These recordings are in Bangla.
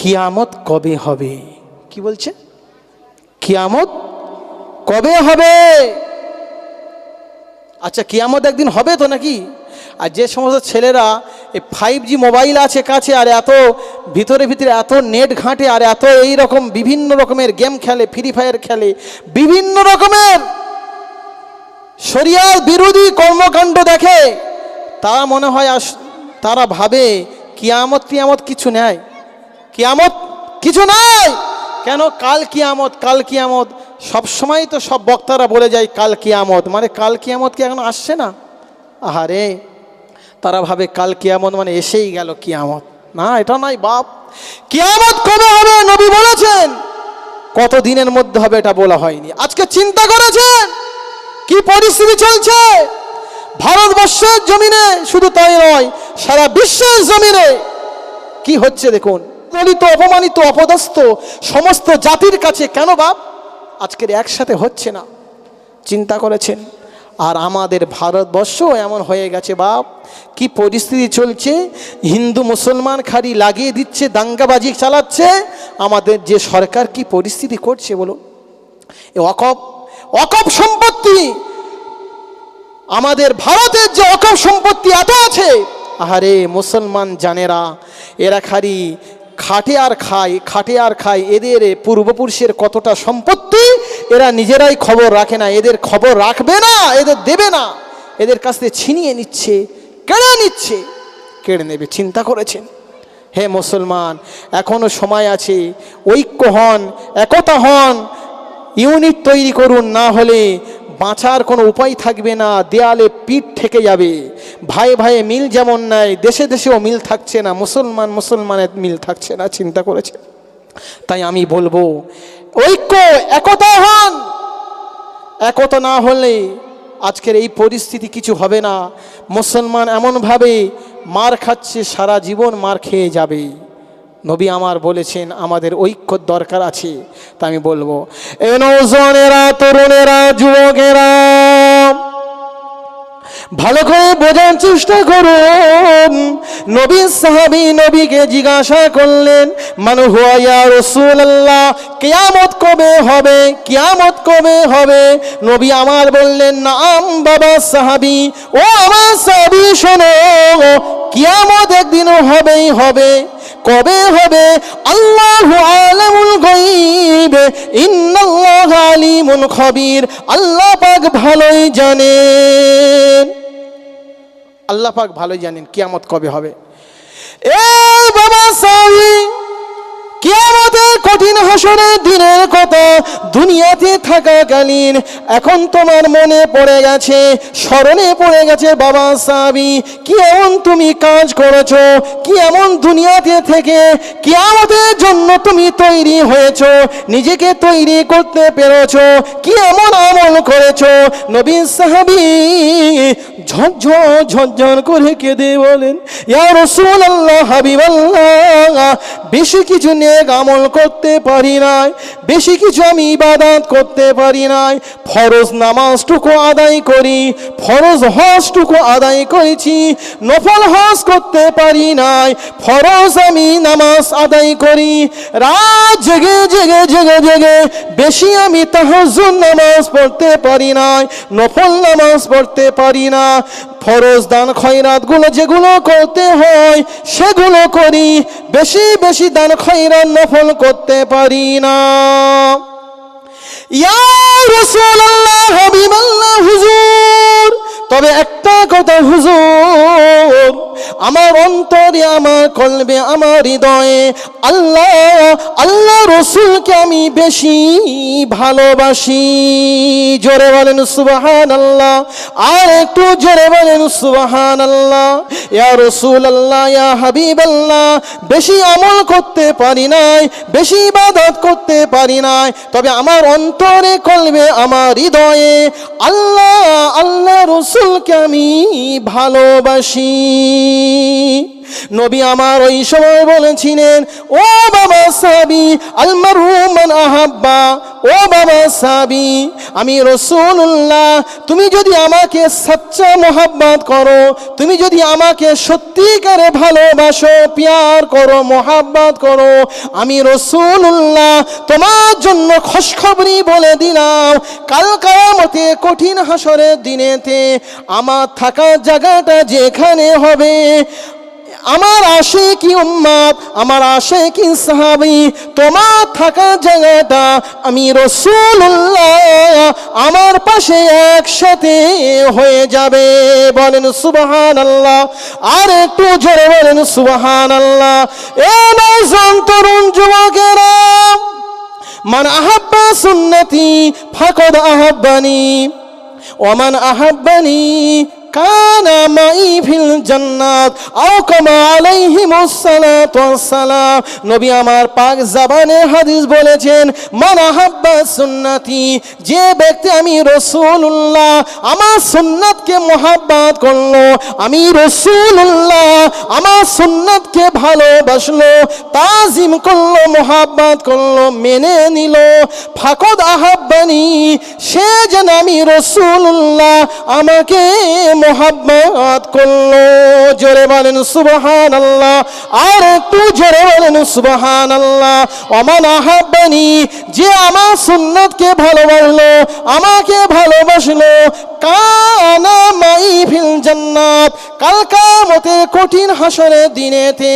কিয়ামত কবে হবে? কি বলছে? কিয়ামত কবে হবে? আচ্ছা কিয়ামত একদিন হবে তো নাকি? আর যে সমস্ত ছেলেরা এই ফাইভ জি মোবাইল আছে কাছে আর এত ভিতরে ভিতরে এত নেট ঘাঁটে আর এত এই রকম বিভিন্ন রকমের গেম খেলে ফ্রি ফায়ার খেলে, বিভিন্ন রকমের শরিয়ার বিরোধী কর্মকাণ্ড দেখে তারা মনে হয় তারা ভাবে কিয়ামত কিয়ামত কিছু নেয় কিয়ামত কিছু নাই। কেন? কাল কিয়ামত কাল কিয়ামত। সব সময় তো সব বক্তারা বলে যায় কাল কিয়ামত। মানে কাল কিয়ামত কি এখন আসছে না? আহারে, তারা ভাবে কাল কিয়ামত মানে এসেই গেল কিয়ামত। না, এটা নাই বাপ। কিয়ামত কবে হবে? নবী বলেছেন। কত দিনের মধ্যে হবে এটা বলা হয়নি। আজকে চিন্তা করেছেন? কি পরিস্থিতি চলছে? ভারতবর্ষের জমিনে শুধু তাই নয়, সারা বিশ্বের জমিনে। কি হচ্ছে দেখুন? দলিত অপমানিত, অপদস্থ সমস্ত জাতির কাছে কেন বাপ আজকের একসাথে হচ্ছে না। চিন্তা করেছেন, আর আমাদের ভারতবর্ষ এমন হয়ে গেছে বাপ কি পরিস্থিতি চলছে? হিন্দু মুসলমান খালি লাগিয়ে দিচ্ছে, দাঙ্গাবাজি চালাচ্ছে। আমাদের যে সরকার কি পরিস্থিতি করছে বলুন? এ অকপ অকপ সম্পত্তি! আমাদের ভারতের যে অকপ সম্পত্তি এত আছে! আহারে মুসলমান জানেরা, এরা খালি খাটে আর খায়, খাটে আর খায়, এদের পূর্বপুরুষের কতটা সম্পত্তি, এরা নিজেরাই খবর রাখে না, এদের খবর রাখবে না, এদের দেবে না। এদের কাছ থেকে ছিনিয়ে নিচ্ছে, কেড়ে নিচ্ছে, কেড়ে নেবে, চিন্তা করেছেন। হে মুসলমান এখনও সময় আছে, ঐক্য হন, একতা হন, ইউনিট তৈরি করুন, না হলে বাঁচার কোনো উপায় থাকবে না, দেয়ালে পিঠ থেকে যাবে। ভাই ভাইয়ে মিল যেমন নাই দেশে দেশেও মিল থাকছে না, মুসলমান মুসলমানের মিল থাকছে না, চিন্তা করেছে। তাই আমি বলব, ঐক্য, একতা হন। একতা না হলে আজকের এই পরিস্থিতি কিছু হবে না। মুসলমান এমনভাবে মার খাচ্ছে, সারা জীবন মার খেয়ে যাবে। নবী আমার বলেছেন, আমাদের ঐক্য দরকার আছে। তা আমি বলব, এ নৌজনেরা তরুণেরা, যুবকেরা, ভালো করে বোঝার চেষ্টা করুন। নবী সাহাবি নবীকে জিজ্ঞাসা করলেন, মানু হুয়া রসুল আল্লাহ কেয়ামত কবে হবে? কেয়ামত কবে হবে? নবী আমার বললেন, নাম বাবা সাহাবি, ও আমার সাহাবি, শোনো, কিয়ামত একদিন হবেই হবে। কবে হবে? আল্লাহ আলামুল গায়ব। ইন্নাল্লাহ আলিমুন খবির। আল্লাহ পাক ভালোই জানেন। আল্লাহ পাক ভালোই জানেন কিয়ামত কবে হবে। এ বাবা সাহি কিয়ামতের কঠিন হাসরের দিনের কথা দুনিয়াতে থাকাকালীন এখন তোমার মনে পড়ে গেছে, স্মরণে পড়ে গেছে, বাবা সাবি তুমি কাজ করেছ দুনিয়াতে থেকে কিয়ামতের জন্য তুমি তৈরি হয়েছো, নিজেকে তৈরি করতে পেরেছ কি এমন আমল করেছ। নবী সাহাবি ঝরঝর ঝরঝর করে কেঁদে বলেন, ইয়া রসুল আল্লাহ হাবিবাল্লাহ, বেশি কিছু নেক আমল করতে পারি নাই, বেশি কিছু আমি ইবাদত করতে পারি নাই। ফরজ নামাজটুকু আদায় করি, ফরজ হজটুকু আদায় করেছি, নফল হজ করতে পারি নাই, ফরজ আমি নামাজ আদায় করি। রাত জেগে জেগে জেগে জেগে বেশি আমি তাহাজুদ নামাজ পড়তে পারি নাই, নফল নামাজ পড়তে পারি না। ফরজ দান, খয়রাতগুলো যেগুলো করতে হয়, সেগুলো করি। বেশি বেশি দান, খয়রাত নফল করতে পারি না। ইয়া হুজুর। তবে একটা কথা হুজুর, আমার অন্তরে, আমার কলবে, আমার হৃদয়ে আল্লাহ আল্লাহ রসুলকে আমি বেশি ভালোবাসি। জোরে বলেন সুবাহান আল্লাহ আর একটু জোরে বলেন সুবাহান আল্লাহ ইয়া রসুল আল্লাহ ইয়া হাবিব আল্লাহ বেশি আমল করতে পারি নাই, বেশি ইবাদত করতে পারি নাই, তবে আমার অন্তরে, কলবে, আমার হৃদয়ে আল্লাহ আল্লাহ রসুলকে আমি ভালোবাসি। নবী আমার ওই সময় বলেছিলেন, ও বাবা সাবি আলমারুমান আহাব্বা, ও বাবা সাবি, আমি রসুল্লাহ তুমি যদি আমাকে সচ্চা মোহাব্বত করো, তুমি যদি আমাকে সত্যিকারে ভালোবাসো, প্যার করো, মোহাব্বত করো, আমি রসুল্লাহ তোমার জন্য খোঁজখবরি বলে দিলাম, কাল কামতে কঠিন হাসরের দিনেতে আমার থাকার জায়গাটা যেখানে হবে আমার আশে কি উম্মাদ আমার আশে কি সাহাবি, তোমার থাকা জায়গাটা আমি রসুল্লাহ আমার পাশে একসাথে হয়ে যাবে। বলেন সুবাহান আল্লাহ আর একটু জোরে বলেন সুবাহান আল্লাহ এ নজন তরুণ যুবকেরা, মান আহাব্বা সুন্নতি, ফাকদ আহাব্বানি ওমান আহাব্বানি কানা মাই ফিল জান্নাত, আও কামা আলাইহিমুস সালাতু ওয়াসসালাম। নবী আমার পাক হাদিস বলেছেন সুন্নতি, যে ব্যক্তি আমি আমার সুন্নাতকে করল, আমি আমার সুন্নাতকে ভালোবাসলো, তাজিম করল, মোহাব্বত করল, মেনে নিল, ফাকদ আহাব্বানি, সে যেন আমি রসুল্লাহ আমাকে মোহাব্বত করল। জোরে বলেন সুবহান আল্লাহ আর একটু জোরে বলেন সুবহান আল্লাহ অমান আহাব্বানি, যে আমার সুন্নতকে ভালোবাসলো, আমাকে ভালোবাসলো। কানা মাই ফিল জান্নাত। কাল কামতে কঠিন হাসরের দিনেতে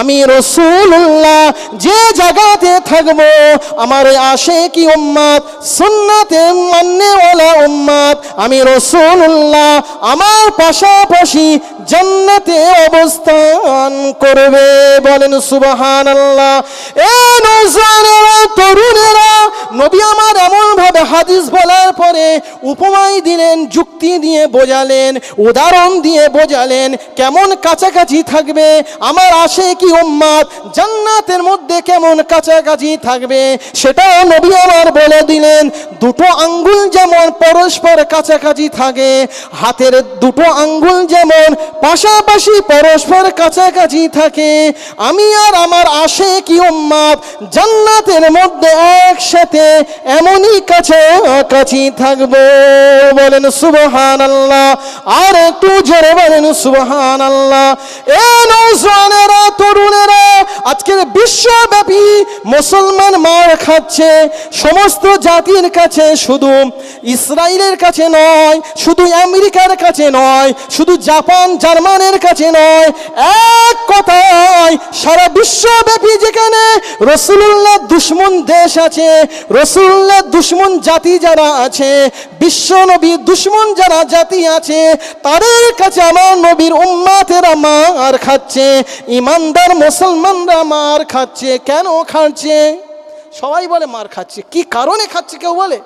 আমি রসুল্লাহ যে জায়গাতে থাকব, আমার আসে কি উম্মাদ সুন্নাতে মান্যওয়ালা উম্মাদ, আমি রসুল্লাহ আমার পাশাপাশি জান্নাতে অবস্থান করবে। বলেন সুবাহান আল্লাহ এ নৌজানেরা তরুণেরা, নবী আমার এমন ভাবে হাদিস বলার পরে উপমাই দিলেন, যুক্তি দিয়ে বোঝালেন, উদাহরণ দিয়ে বোঝালেন, কেমন কাছাকাছি থাকবে? আমার আসে কি উম্মাদ জান্নাতের মধ্যে কেমন কাছাকাছি থাকবে? সেটাও নবী আমার বলে দিলেন, দুটো আঙ্গুল যেমন পরস্পর কাছাকাছি থাকে, হাতের দুটো আঙ্গুল যেমন পাশাপাশি পরস্পর কাছাকাছি থাকে, আমি আর আমার আসে কি উম্মাদ জান্নাতের মধ্যে একসাথে এমনই কাছাকাছি থাকব। বলেন সুবহান আল্লাহ আর একটু জোরে বলেন সুবহান আল্লাহ এ নৌজওয়ানেরা তরুণেরা, আজকের বিশ্বব্যাপী মুসলমান মার খাচ্ছে, সমস্ত জাতির কাছে শুধু ইসরায়েলের কাছে নয়, শুধু আমেরিকার কাছে নয়, শুধু জাপান, জার্মানের কাছে নয়, এক কথায় সারা বিশ্বব্যাপী যেখানে রসুল্লাহ দুশ্মন দেশ আছে রসুল্লাহ দুশ্মন জাতি যারা আছে, বিশ্ব নবীর দুশ্মন যারা জাতি আছে, তাদের কাছে আমার নবীর উম্মাতেরা মার খাচ্ছে, ইমানদার মুসলমানরা মার খাচ্ছে, কেন খাচ্ছে? সবাই বলে মার খাচ্ছে। কি কারণে খাচ্ছে কেউ বলে?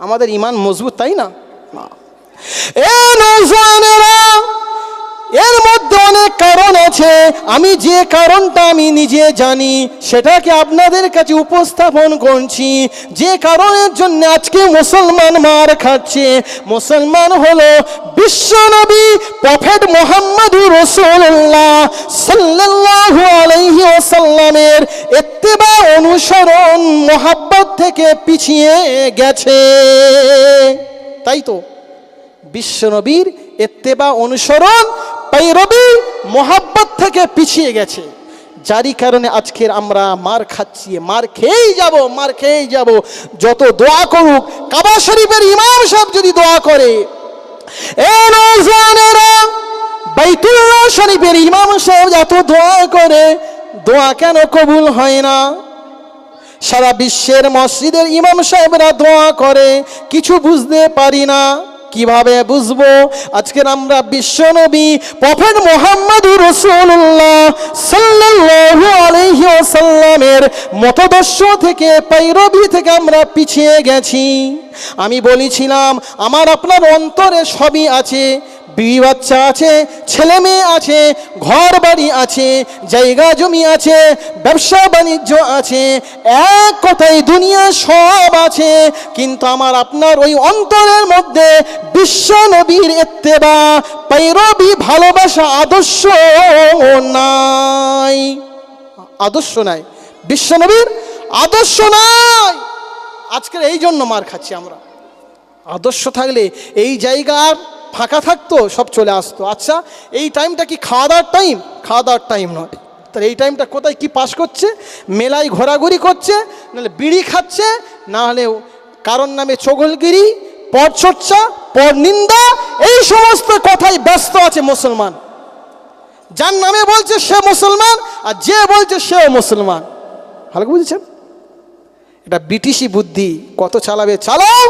আমাদের ইমান মজবুত, তাই না। এ নৌজওয়ানেরা এর মধ্যে অনেক কারণ আছে। আমি যে কারণটা আমি নিজে জানি, সেটাকে আপনাদের কাছে উপস্থাপন করছি। যে কারণের জন্য আজকে মুসলমান মার খাচ্ছে। মুসলমান হলো বিশ্বনবী প্রফেট মোহাম্মদুর রসুল্লাহ সাল্লাল্লাহু আলাইহি ওয়াসাল্লামের ইত্তেবা অনুসরণ, মোহাব্বত থেকে পিছিয়ে গেছে। তাই তো? বিশ্বনবীর এত্তেবা অনুসরণ রবি মোহাব্বত থেকে পিছিয়ে গেছে। যারই কারণে আজকের আমরা মার খাচ্ছি, মার খেয়েই যাব, মার খেয়েই যাব। যত দোয়া করুক, কাবা শরীফের ইমাম সাহেব যদি দোয়া করে শরীফের ইমাম সাহেব যত দোয়া করে, দোয়া কেন কবুল হয় না? সারা বিশ্বের মসজিদের ইমাম সাহেবরা দোয়া করে, কিছু বুঝতে পারি না। কীভাবে বুঝব? আজকের আমরা বিশ্বনবী প্রফেট মোহাম্মদুর রসুল্লাহ সাল্লাল্লাহু আলাইহি মতদর্শ থেকে পৈরবি থেকে আমরা পিছিয়ে গেছি। আমি বলেছিলাম, আমার আপনার অন্তরে সবই আছে। বিবি বাচ্চা আছে, ছেলে মেয়ে আছে ঘর বাড়ি আছে, জায়গা জমি আছে, ব্যবসা বাণিজ্য আছে, এক কথায় দুনিয়া সব আছে, কিন্তু আমার আপনার ওই অন্তরের মধ্যে বিশ্ব নবীর এত্তেবা পৈরবি ভালোবাসা আদর্শ নাই। আদর্শ নাই। বিশ্ব নবীর আদর্শ নাই। আজকের এই জন্য মার খাচ্ছি আমরা। আদর্শ থাকলে এই জায়গা আর ফাঁকা থাকতো, সব চলে আসতো। আচ্ছা এই টাইমটা কি খাওয়া দাওয়ার টাইম খাওয়া দাওয়ার টাইম নয়। তাহলে এই টাইমটা কোথায় কি পাস করছে? মেলায় ঘোরাঘুরি করছে নাহলে বিড়ি খাচ্ছে, না হলে কারণ নামে চগলগিরি পরচর্চা পরনিন্দা এই সমস্ত কথাই ব্যস্ত আছে মুসলমান। যার নামে বলছে সে মুসলমান, আর যে বলছে সেও মুসলমান। ভালো বুঝেছেন? এটা বিটিসি বুদ্ধি, কত চালাবে, চালাও!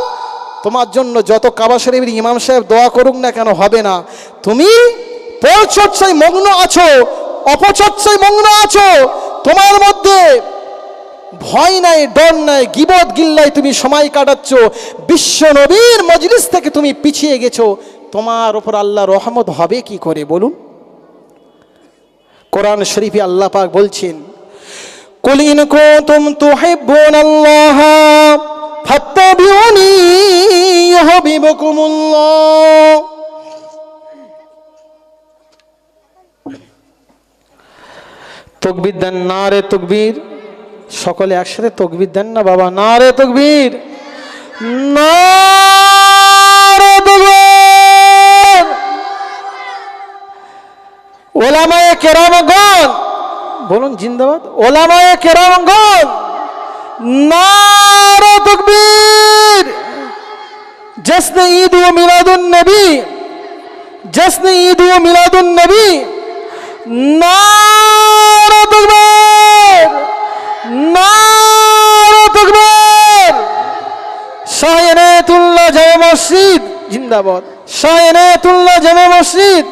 তোমার জন্য যত কাবা শরীফের ইমাম সাহেব দোয়া করুক না কেন হবে না। তুমি পরচর্চায় মগ্ন আছো, অপচর্চায় মগ্ন আছো। তোমার মধ্যে ভয় নাই, ডর নাই গিবদ গিল্লাই তুমি সময় কাটাচ্ছ। বিশ্ব নবীর মজলিস থেকে তুমি পিছিয়ে গেছো। তোমার ওপর আল্লাহ রহমত হবে কি করে বলুন? কোরআন শরীফে আল্লাহ পাক বলছেন কুলিন কুতুম তুহিব্বুন আল্লাহ ফাত্তাবিউ তকবির দেন না রে তকবীর। সকলে একসাথে তকবির দেন না বাবা, না রে তকবীর। না ওলামায় কেরাম বলুন জিন্দাবাদ, ওলামায় কেরামগণ, না তকবীর। জশ্ন ঈদ ও মিলাদুন নবী জশ্ন ঈদ ও মিলাদুন নবী নারা তকবীর নারা তকবীর শাহনাতুল্লাহ জামে মসজিদ জিন্দাবাদ। শাহনাতুল্লাহ জামে মসজিদ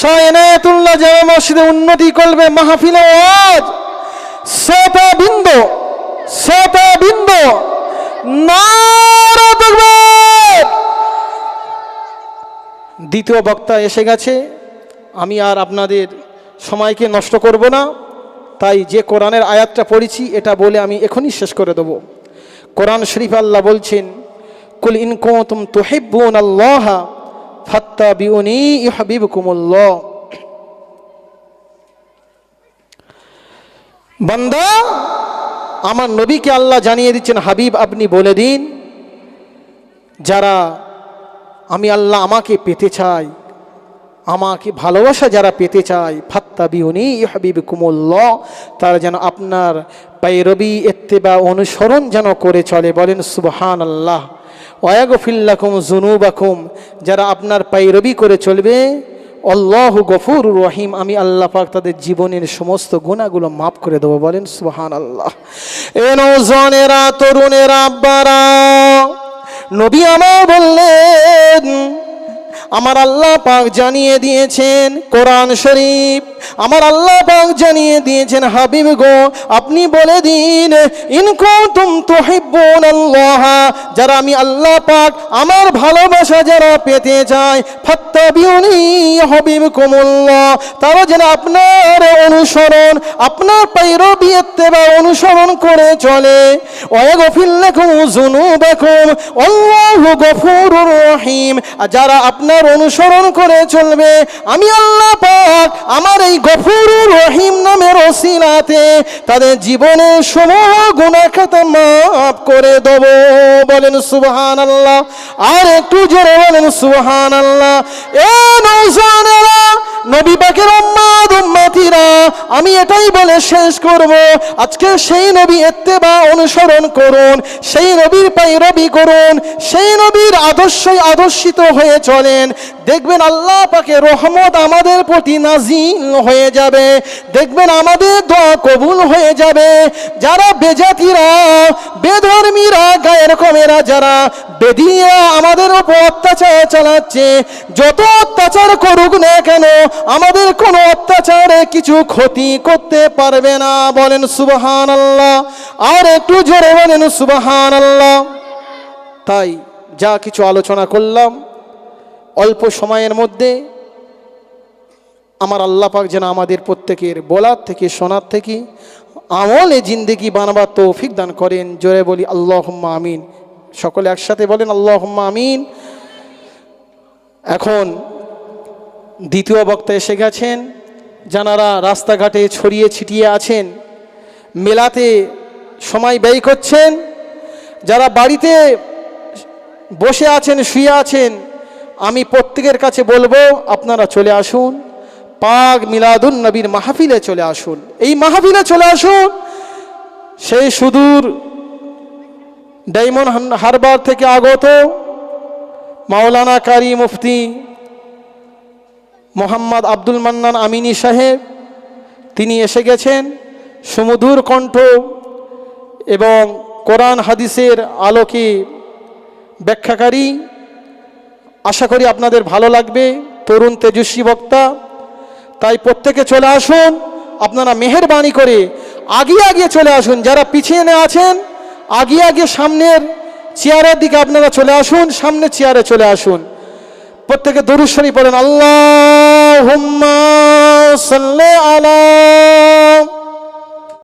শাহনাতুল্লাহ জামে মসজিদে উন্নতি করবে মাহফিল আওয়াজ শ্রোতা বিন্দ শ্রোতা বিন্দ নারা তাকবীর দ্বিতীয় বক্তা এসে গেছে। আমি আর আপনাদের সময়কে নষ্ট করব না। তাই যে কোরআনের আয়াতটা পড়েছি, এটা বলে আমি এখনই শেষ করে দেব। কোরআন শরীফ আল্লাহ বলছেন, কুল ইন কুনতুম তুহিব্বুন আল্লাহ ইউহিব্বুকুমুল্লাহ বান্দা, আমার নবীকে আল্লাহ জানিয়ে দিচ্ছেন, হাবিব, আপনি বলে দিন, যারা আমি আল্লাহ আমাকে পেতে চাই। আমাকে ভালোবাসা যারা পেতে চায় ফাত্তা বিউনি হাবিব কুমুল্লাহ তারা যেন আপনার পাইরবি এত্তেবা অনুসরণ যেন করে চলে বলেন সুবহান আল্লাহ ওয়াগফিল্লাকুম জুনুবাকুম যারা আপনার পাইরবি করে চলবে, আল্লাহ গফুর রহিম, আমি আল্লাহ পাক তাদের জীবনের সমস্ত গুণাগুলো মাফ করে দেবো বলেন সুবহান আল্লাহ এ নৌজনেরা তরুণেরা, আব্বারা নবী আমায় বললেন আমার আল্লাহ পাক জানিয়ে দিয়েছেন কোরআন শরীফ। আমার আল্লাহ পাক জানিয়ে দিয়েছেন, হাবিব গো, আপনি বলে দিন ইনকুম তুহিব্বুন আল্লাহ যারা আমি আল্লাহ পাক আমার ভালোবাসা যারা পেতে চায়, ফাত্তাবিউনি হাবিবকুমুল্লাহ তারা যেন আপনার অনুসরণ, আপনার পাইরবি ইত্তেবা অনুসরণ করে চলে। ওয়াগফির লাকুম যুনুবাকুম আল্লাহু গফুরুর রহিম। যারা আপনার অনুসরণ করে চলবে। আমি আল্লাহ পাক আমার এই গফুরুর রহিম নামের ওসিলাতে তাদের জীবনের সমূহ গুনাহ খাতা মাফ করে দেব। বলেন সুবহান আল্লাহ আর একটু জোরে বলেন সুবহান আল্লাহ এ নৌজানেরা নবী পাকের উম্মাদ, উম্মাতিরা, আমি এটাই বলে শেষ করব। আজকে সেই নবী এত্তেবা অনুসরণ করুন, সেই নবীর পাই রবি করুন, সেই নবীর আদর্শই আদর্শিত হয়ে চলেন। দেখবেন আল্লাহ পাকে রহমত আমাদের প্রতি নাজিল হয়ে যাবে। দেখবেন আমাদের দোয়া কবুল হয়ে যাবে। যারা বেজাতিরা, বেধর্মীরা, গায়ের কমেরা, যারা বেদিয়া আমাদের উপর অত্যাচার চালাচ্ছে, যত অত্যাচার করুক না কেন, আমাদের কোনো অত্যাচারে কিছু ক্ষতি করতে পারবে না। বলেন সুবহান আল্লাহ আর একটু জোরে বলেন সুবহান আল্লাহ তাই যা কিছু আলোচনা করলাম অল্প সময়ের মধ্যে আমার আল্লাহ পাক যেন আমাদের প্রত্যেকের বলার থেকে, শোনার থেকে, আমলে জিন্দেগি বানাবার তৌফিক দান করেন। জোরে বলি আল্লাহ আমিন। সকলে একসাথে বলেন আল্লাহ আমিন। এখন দ্বিতীয় বক্তা এসে গেছেন যারা রাস্তাঘাটে ছড়িয়ে ছিটিয়ে আছেন, মেলাতে সময় ব্যয় করছেন, যারা বাড়িতে বসে আছেন, শুয়ে আছেন আমি প্রত্যেকের কাছে বলব, আপনারা চলে আসুন। পাক মিলাদুন নবীর মাহফিলে চলে আসুন। এই মাহফিলে চলে আসুন। সেই সুদূর ডায়মন্ড হারবার থেকে আগত মাওলানা কারি মুফতি মোহাম্মদ আব্দুল মান্নান আমিনী সাহেব, তিনি এসে গেছেন সুমধুর কণ্ঠ এবং কোরআন হাদিসের আলোকে ব্যাখ্যাকারী। আশা করি আপনাদের ভালো লাগবে। তরুণ তেজস্বী বক্তা, তাই প্রত্যেকে চলে আসুন, আপনারা মেহেরবানি করে আগিয়ে আগিয়ে চলে আসুন। যারা পিছিয়ে নে আছেন, আগিয়ে আগিয়ে সামনের চেয়ারের দিকে আপনারা চলে আসুন, সামনের চেয়ারে চলে আসুন। প্রত্যেকে দরুশ্বরী পড়েন আল্লাহ আলা